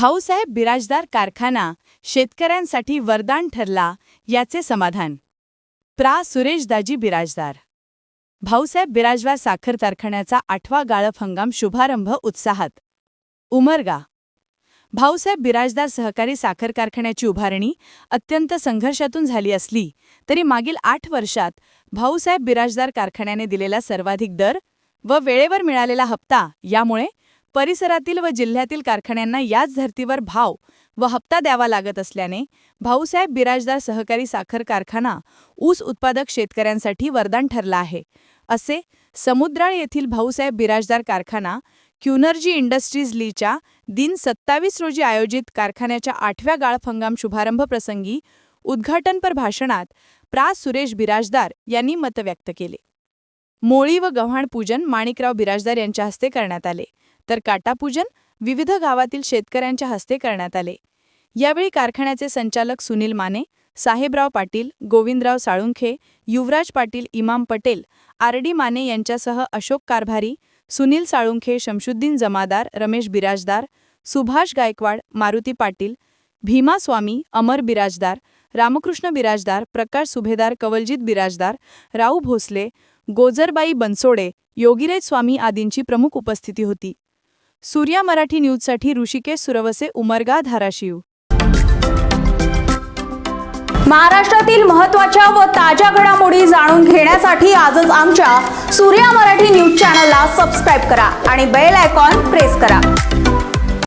भाऊसाहेब बिराजदार कारखाना शेतकऱ्यांसाठी वरदान ठरला याचे समाधान. प्रा. सुरेशदाजी बिराजदार. भाऊसाहेब बिराजदार साखर कारखान्याचा आठवा गाळप हंगाम शुभारंभ उत्साहात. उमरगा. भाऊसाहेब बिराजदार सहकारी साखर कारखान्याची उभारणी अत्यंत संघर्षातून झाली असली तरी मागील आठ वर्षात भाऊसाहेब बिराजदार कारखान्याने दिलेला सर्वाधिक दर व वेळेवर मिळालेला हप्ता यामुळे परिसरातील व जिल्ह्यातील कारखान्यांना याच धर्तीवर भाव व हप्ता द्यावा लागत असल्याने भाऊसाहेब बिराजदार सहकारी साखर कारखाना ऊस उत्पादक शेतकऱ्यांसाठी वरदान ठरला आहे. असे समुद्राळ येथील भाऊसाहेब बिराजदार कारखाना क्युनर्जी इंडस्ट्रीज लीच्या दिन सत्तावीस रोजी आयोजित कारखान्याच्या आठव्या गाळफ हंगाम शुभारंभ प्रसंगी उद्घाटनपर भाषणात प्रा. सुरेश बिराजदार यांनी मत व्यक्त केले. मोळी व गव्हाण पूजन माणिकराव बिराजदार यांच्या हस्ते करण्यात आले. तर काटापूजन विविध गावातील शेतकऱ्यांच्या हस्ते करण्यात आले. यावेळी कारखान्याचे संचालक सुनील माने साहेबराव पाटील गोविंदराव साळुंखे युवराज पाटील इमाम पटेल आर डी माने यांच्यासह अशोक कारभारी सुनील साळुंखे शमशुद्दीन जमादार रमेश बिराजदार सुभाष गायकवाड मारुती पाटील भीमास्वामी अमर बिराजदार रामकृष्ण बिराजदार प्रकाश सुभेदार कवलजीत बिराजदार राऊ भोसले गोजरबाई बनसोडे योगिराज स्वामी आदींची प्रमुख उपस्थिती होती. सूर्या मराठी न्यूजसाठी ऋषिकेश सुरवसे उमरगा धाराशिव. महाराष्ट्रातील महत्त्वाच्या व ताज्या घडामोडी जाणून घेण्यासाठी आजच आमच्या सूर्या मराठी न्यूज चॅनलला सबस्क्राईब करा आणि बेल आयकॉन प्रेस करा.